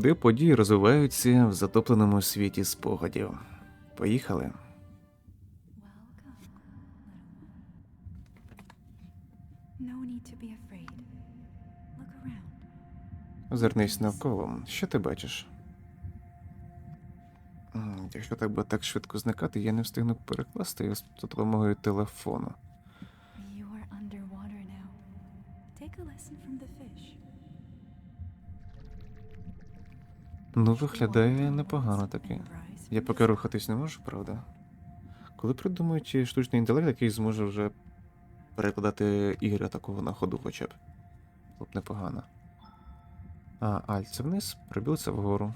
де події розвиваються в затопленому світі спогадів. Поїхали. Озирнись навколо. Що ти бачиш? Якщо так буде так швидко зникати, я не встигну перекласти його з допомогою телефону. Ну, виглядає непогано таки. Я поки рухатись не можу, правда? Коли придумають штучний інтелект, який зможе вже перекладати ігри такого на ходу хоча б. Було б непогано. А, Альт, це вниз, прибіл це вгору.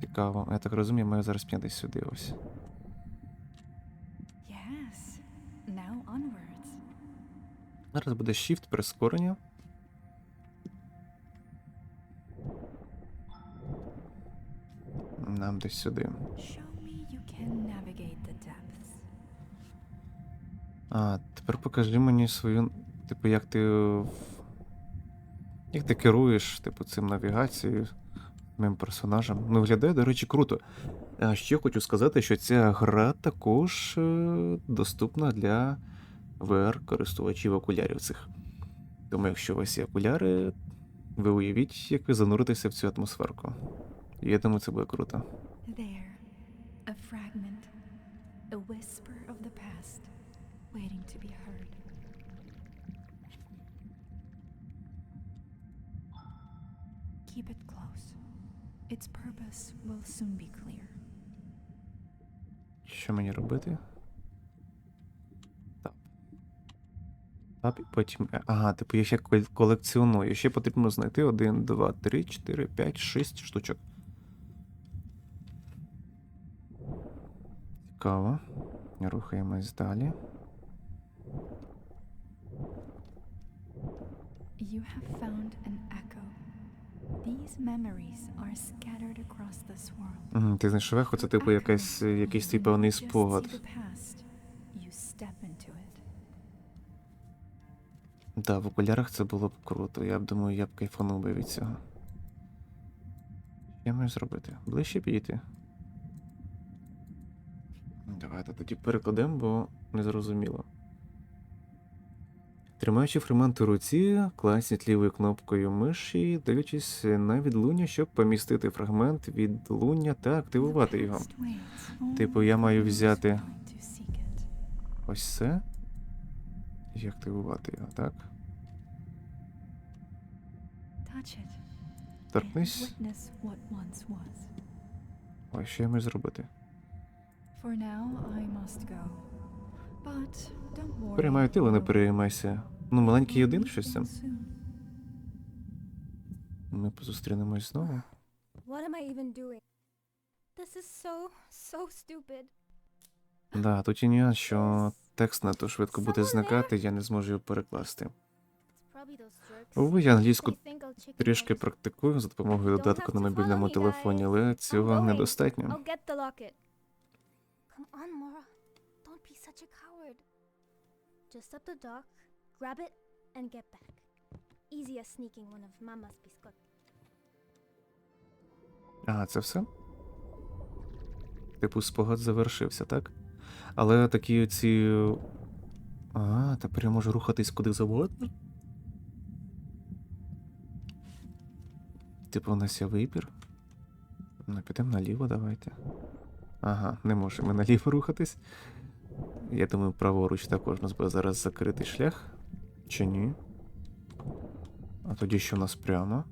Цікаво. Я так розумію, маю зараз піднятись сюди ось. Зараз буде shift прискорення. Нам десь сюди. А, тепер покажи мені свою. Типу, як ти. Як ти керуєш, типу, цим навігацією, моїм персонажем. Ну, виглядає, до речі, круто. А ще хочу сказати, що ця гра також е, доступна для VR-користувачів окулярів цих. Тому, якщо у вас є окуляри, ви уявіть, як ви зануритеся в цю атмосферку. Я думаю, це буде круто. There, a fragment, a whisper of the past, waiting to be heard. Keep it close. Its purpose will soon be clear. Що мені робити? Тап. Тап і потім. е. Ага, типу я ще кол- колекціоную. Ще потрібно знайти 1, 2, 3, 4, 5, 6 штучок. Цікаво. Рухаємось далі. You have found an echo. These memories are scattered across this world. Мгм, Ти знайшов ехо, це типу якась, якийсь твій певний спогад. Да, в окулярах це було б круто. Я б думаю, я б кайфанув би від цього. Я маю зробити? Ближче підійти. Давайте тоді перекладемо, бо не зрозуміло. Тримаючи фрагмент у руці, класніть лівою кнопкою миші, дивлячись на відлуння, щоб помістити фрагмент відлуння та активувати його. Типу, я маю взяти-. Ось це. І активувати його, так? Торкнись. Ой, що я маю зробити? Переймаю ти, але не переймайся. Ну, маленький один щось там. Ми зустрінемось знову. What am I even doing? This is so, so stupid. Да, тут є нюанс, що текст надто швидко буде зникати, я не зможу його перекласти. Увы, я англійську трішки практикую за допомогою додатку на мобільному телефоні, але цього недостатньо. Come on, Mora. Don't be such a coward. Just up the dock, grab it, and get back. Easy as sneaking one of Mama's biscuit. А, це все? Типу, спогад завершився, так? Але такі оці. А, тепер я можу рухатись куди завгодно. Типу, у нас є вибір. Ну, підемо наліво, давайте. Ага, не можемо наліво рухатись. Я думаю, праворуч також нас буде зараз закритий шлях. Чи ні? А тоді що у нас прямо?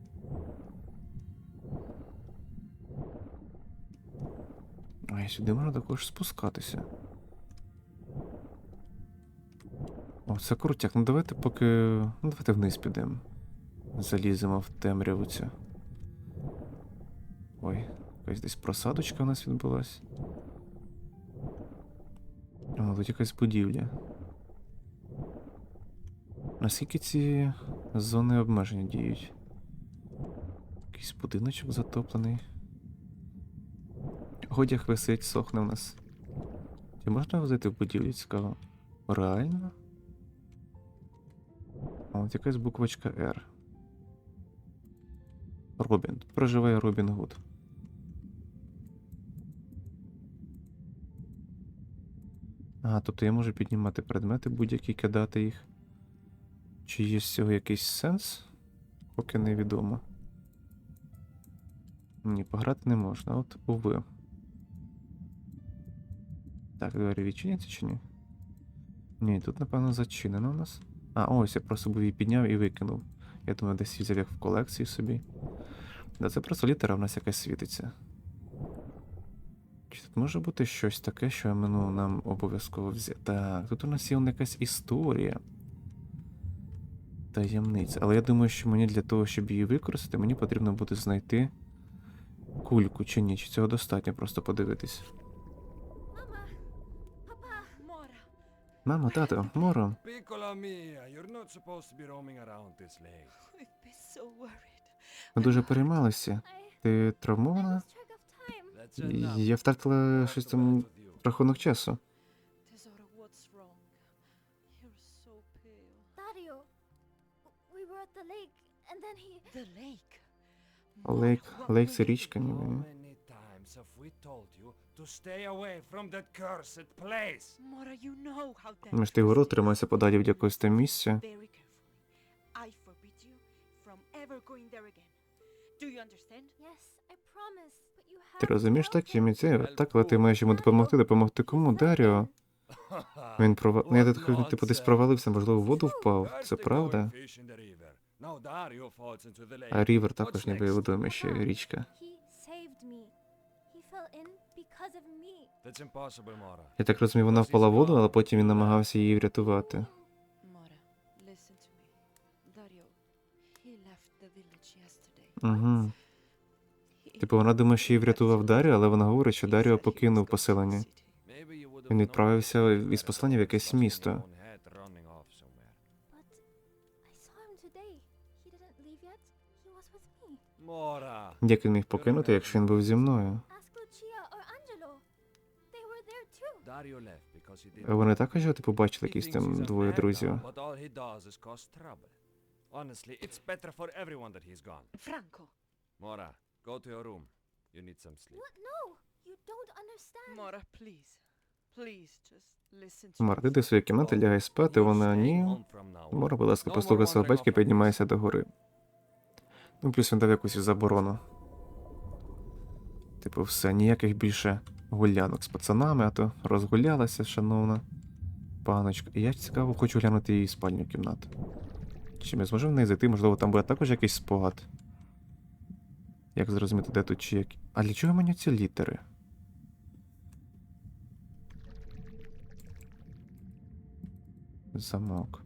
А сюди можна також спускатися. О, це крутяк. Ну давайте поки. Ну давайте вниз підемо. Заліземо в темряву цю. Ой, якась десь просадочка у нас відбулась. О, тут якась будівля. Наскільки ці зони обмеження діють? Якийсь будиночок затоплений. Одяг висить, сохне в нас. Чи можна возити в будівлю цікаво? Реально? А от якась буквочка R. Робін. Проживає Робін Гуд. А, тобто я можу піднімати предмети будь-які, кидати їх. Чи є з цього якийсь сенс? Поки невідомо. Ні, пограти не можна, от уви. Так, двері відчиняться чи ні? Ні, тут, напевно, зачинено у нас. А, ось, я просто був її підняв і викинув. Я думаю, десь взяв як в колекції собі. Да, це просто літера в нас якась світиться. Чи тут може бути щось таке, що ну, нам обов'язково взяти? Так, тут у нас є якась історія. Таємниця. Але я думаю, що мені для того, щоб її використати, мені потрібно буде знайти кульку чи ні. Чи цього достатньо просто подивитись. Mora, Мамо, тато, моро. Ми дуже переймалися. Ти травмована? Я втратила щось там рахунок часу. Лейк, лейк це річка, ніби. Ми ж ти is. тримайся подалі від якогось там місця. Do you understand? Yes, I promise. Ти розумієш, так, я так, але ти маєш йому допомогти, допомогти кому? Даріо. Він прова... Ну, я так типу десь провалився, можливо, в воду впав. Це правда? А Рівер також ніби next? водоймище, річка. Я так розумію, вона впала в воду, але потім він намагався її врятувати. Угу. Типу, вона думає, що її врятував Даріо, але вона говорить, що Даріо покинув поселення. Він відправився із послання в якесь місто. Як він міг покинути, якщо він був зі мною? Вони також типу бачили якісь там двоє друзів. guy, Go to your room. You need some sleep. What? No! You don't understand. Mora, please. Please, just listen to Мар, me. ти до своєї кімнати лягай спати, вона ні. home from now. Мора, будь ласка, послухай свого батька і піднімайся до гори. Ну, плюс він дав якусь заборону. Типу, все, ніяких більше гулянок з пацанами, а то розгулялася, шановна паночка. І я цікаво хочу глянути її спальню кімнату. Чи ми зможемо в неї зайти? Можливо, там буде також якийсь спогад. Як зрозуміти, де тут чи як. А для чого мені ці літери? Замок.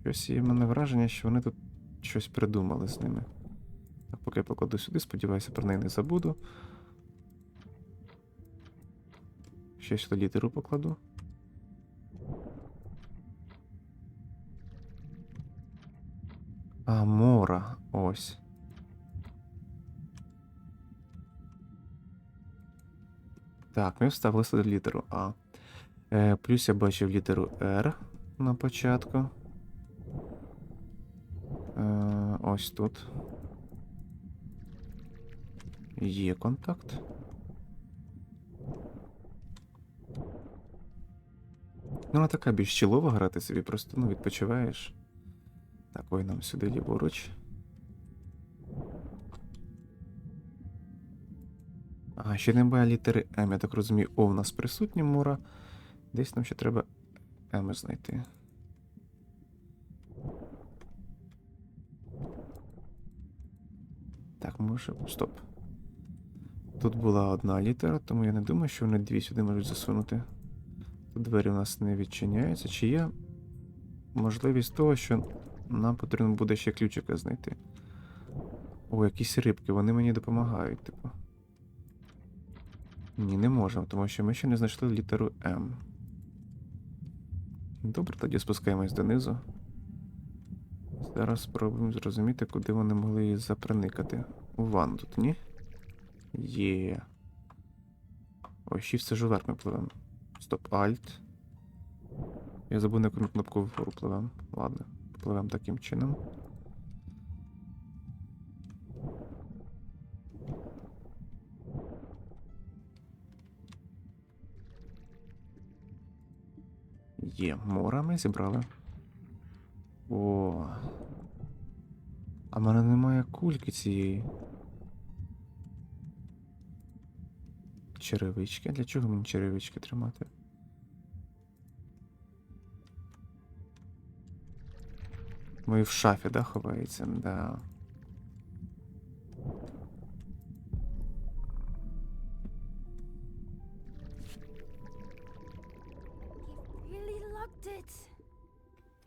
Щось є в мене враження, що вони тут щось придумали з ними. Так, поки я покладу сюди, сподіваюся, про неї не забуду. Ще сюди літеру покладу. Так, ми вставили сюди літеру А. Е, плюс я бачив літеру R на початку. Е, ось тут. Є контакт. Ну, вона така більш чілова грати собі, просто ну, відпочиваєш. Так, ой, нам сюди ліворуч. А, ще немає літери М, я так розумію. О, в нас присутня мора. Десь нам ще треба М знайти. Так, може. Стоп. Тут була одна літера, тому я не думаю, що вони дві сюди можуть засунути. Тут двері у нас не відчиняються. Чи є можливість того, що нам потрібно буде ще ключика знайти? О, якісь рибки, вони мені допомагають, типу. Ні, не можемо, тому що ми ще не знайшли літеру М. Добре, тоді спускаємось донизу. Зараз спробуємо зрозуміти, куди вони могли її запроникати. У ванну тут, ні? Є. Ой, ще все ж вверх ми пливемо. Стоп, Alt. Я забув на кнопку вгору пливем. Ладно, пливемо таким чином. Є. Мора ми зібрали. О. А в мене немає кульки цієї. Черевички. Для чого мені черевички тримати? І в шафі, да, ховається, да.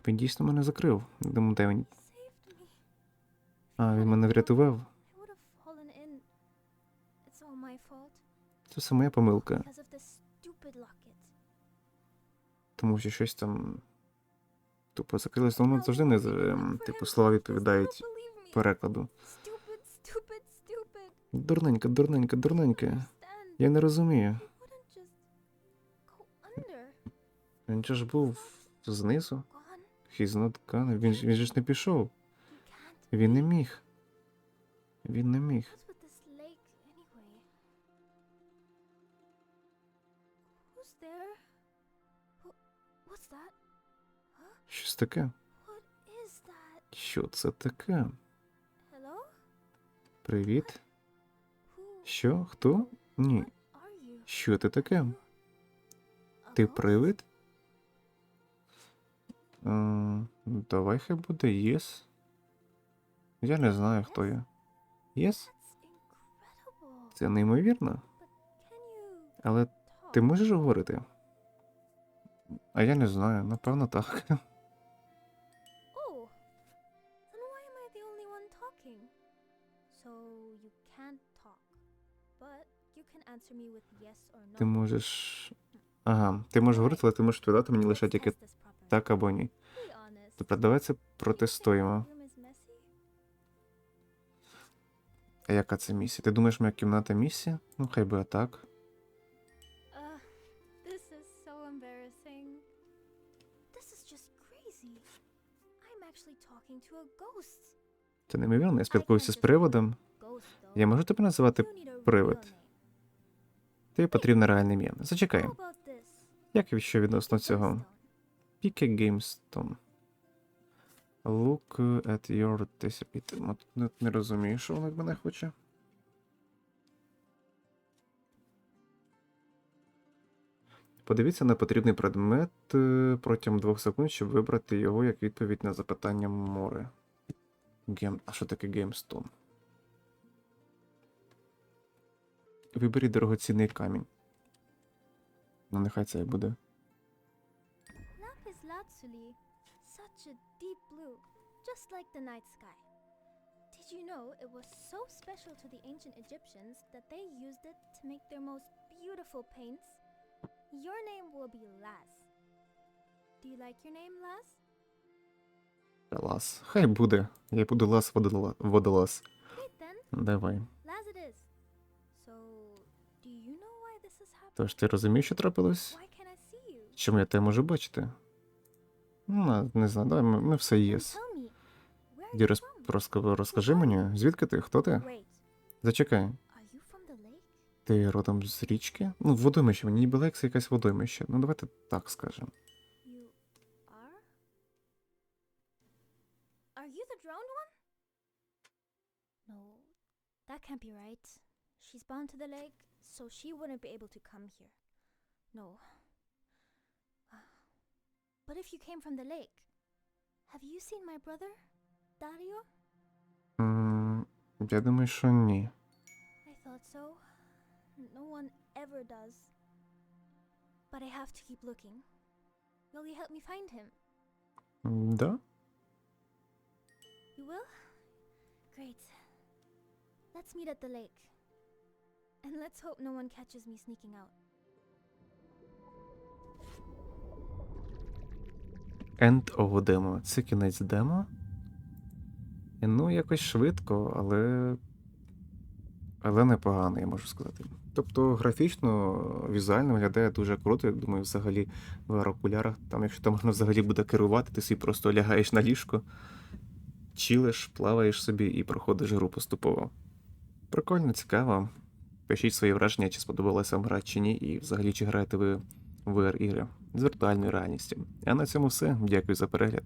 Він дійсно мене закрив. Думаю, де він. А, він мене врятував. Це все моя помилка. Тому що щось там. Тупо закрилось, воно завжди не ем, типу слова відповідають перекладу. Дурненька, дурненька, дурненька. Я не розумію. Він же ж був знизу. He's not gone. Він, він же ж не пішов. Він не міг. Він не міг. Щось таке. Що це таке? Привіт. Що? Хто? Ні. Що ти таке? Ти привид? Ем, давай хай буде єс. Я не знаю, хто я. Єс? Incredible. Це неймовірно. Але ти можеш говорити? А я не знаю, напевно так. Yes. Ти можеш. Ага, ти можеш говорити, але ти можеш відповідати мені лише тільки. Так або ні. Be honest. Добре, давай це Do you think протестуємо. А яка це місія? Ти думаєш, моя кімната місія? Ну, хай би так. Це неймовірно, я спілкуюся з приводом. Я можу тебе називати привид. Тобі потрібне реальне ім'я. Зачекай. Як і що відносно цього? Gemstone. Піке Геймстон. Look at your disability. Не, розумію, що вона від мене хоче. Подивіться на потрібний предмет е, протягом двох секунд, щоб вибрати його як відповідь на запитання море. Гем... А що таке геймстон? Виберіть дорогоцінний камінь. Ну, нехай це і буде. Lazuli. Such a deep blue, just like the night sky. Did you know it was so special to the ancient Egyptians that they used it to make their most beautiful paints? Your name will be Laz. Do you like your name, Laz? Лас. Хай буде. Я буду лас водола- водолаз. Давай. Laz it is. So, do you know why this has happened? Тож ти розумієш, що трапилось? Чому я тебе можу бачити? Ну, не знаю, давай ми, ми все єс. tell me, where are Ді you роз, розка- розкажи мені, звідки ти? Хто ти? Зачекай. Ти родом з річки? Ну, водоймище, мені ніби Лекс якась водоймище. Ну, давайте так скажемо. No. But if you came from the lake, have you seen my brother, Dario? М, я думаю, що ні. I thought so. No one ever does. But I have to keep looking. Will you help me find him? М, Да? You will? Great. Let's meet at the lake. And let's hope no one catches me sneaking out. End of demo. Це кінець демо. І, Ну, якось швидко, але. Але непогано, я можу сказати. Тобто графічно, візуально виглядає дуже круто. Я думаю, взагалі в окулярах, там, якщо там можна взагалі буде керувати, ти собі просто лягаєш на ліжко, чилиш, плаваєш собі і проходиш гру поступово. Прикольно, цікаво. Пишіть свої враження, чи сподобалася вам гра чи ні, і взагалі чи граєте ви в VR ігри. З віртуальною реальністю. А на цьому все. Дякую за перегляд.